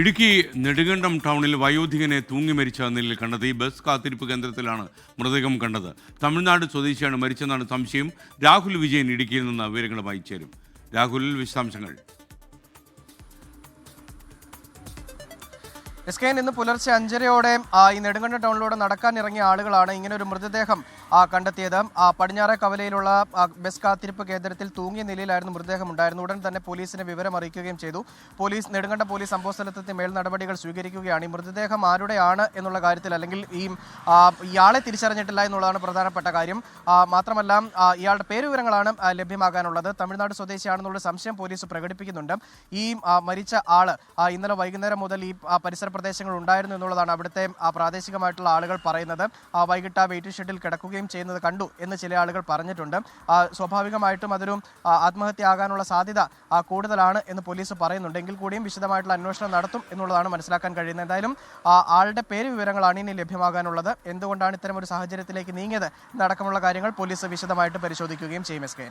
ഇടുക്കി നെടുങ്കണ്ടം ടൗണിൽ വയോധികനെ തൂങ്ങി മരിച്ച നിലയിൽ കണ്ടത് ഈ ബസ് കാത്തിരിപ്പ് കേന്ദ്രത്തിലാണ് മൃതദേഹം കണ്ടത്. തമിഴ്നാട് സ്വദേശിയാണ് മരിച്ചെന്നാണ് സംശയം. രാഹുൽ വിജയൻ ഇടുക്കിയിൽ നിന്ന് വിവരങ്ങളുമായി ചേരും. രാഹുൽ വിശദാംശങ്ങൾ. എസ് കെ ഇന്ന് പുലർച്ചെ അഞ്ചരയോടെ ഈ നെടുങ്കണ്ട ടൗണിലൂടെ നടക്കാൻ ഇറങ്ങിയ ആളുകളാണ് ഇങ്ങനെ ഒരു മൃതദേഹം കണ്ടെത്തിയത്. പടിഞ്ഞാറെ കവലയിലുള്ള ബസ് കാത്തിരിപ്പ് കേന്ദ്രത്തിൽ തൂങ്ങിയ നിലയിലായിരുന്നു മൃതദേഹം ഉണ്ടായിരുന്നു ഉടൻ തന്നെ പോലീസിനെ വിവരം അറിയിക്കുകയും ചെയ്തു. പോലീസ് നെടുങ്കണ്ട പോലീസ് സംഭവ സ്ഥലത്തെത്തി മേൽ നടപടികൾ സ്വീകരിക്കുകയാണ്. ഈ മൃതദേഹം ആരുടെയാണ് എന്നുള്ള കാര്യത്തിൽ അല്ലെങ്കിൽ ഈ ഇയാളെ തിരിച്ചറിഞ്ഞിട്ടില്ല എന്നുള്ളതാണ് പ്രധാനപ്പെട്ട കാര്യം. മാത്രമല്ല ഇയാളുടെ പേരുവിവരങ്ങളാണ് വിവരങ്ങളാണ് ലഭ്യമാകാനുള്ളത്. തമിഴ്നാട് സ്വദേശിയാണെന്നുള്ള സംശയം പോലീസ് പ്രകടിപ്പിക്കുന്നുണ്ട്. ഈ മരിച്ച ആൾ ഇന്നലെ വൈകുന്നേരം മുതൽ ഈ പരിസര പ്രദേശങ്ങൾ ഉണ്ടായിരുന്നു എന്നുള്ളതാണ് അവിടുത്തെ ആ, പ്രാദേശികമായിട്ടുള്ള ആളുകൾ പറയുന്നത്. ആ, വൈകിട്ട് ആ വെയിറ്റിംഗ് ഷെഡിൽ കിടക്കുകയും ചെയ്യുന്നത് കണ്ടു എന്ന് ചില ആളുകൾ പറഞ്ഞിട്ടുണ്ട്. സ്വാഭാവികമായിട്ടും അതൊരു ആത്മഹത്യ ആകാനുള്ള സാധ്യത കൂടുതലാണ് എന്ന് പോലീസ് പറയുന്നുണ്ട്. എങ്കിൽ കൂടിയും വിശദമായിട്ടുള്ള അന്വേഷണം നടത്തും എന്നുള്ളതാണ് മനസ്സിലാക്കാൻ കഴിയുന്നത്. എന്തായാലും ആ, ആളുടെ പേര് വിവരങ്ങളാണ് ഇനി ലഭ്യമാകാനുള്ളത്. എന്തുകൊണ്ടാണ് ഇത്തരം ഒരു സാഹചര്യത്തിലേക്ക് നീങ്ങിയത് എന്നടക്കമുള്ള കാര്യങ്ങൾ പോലീസ് വിശദമായിട്ട് പരിശോധിക്കുകയും ചെയ്യും എസ് കെ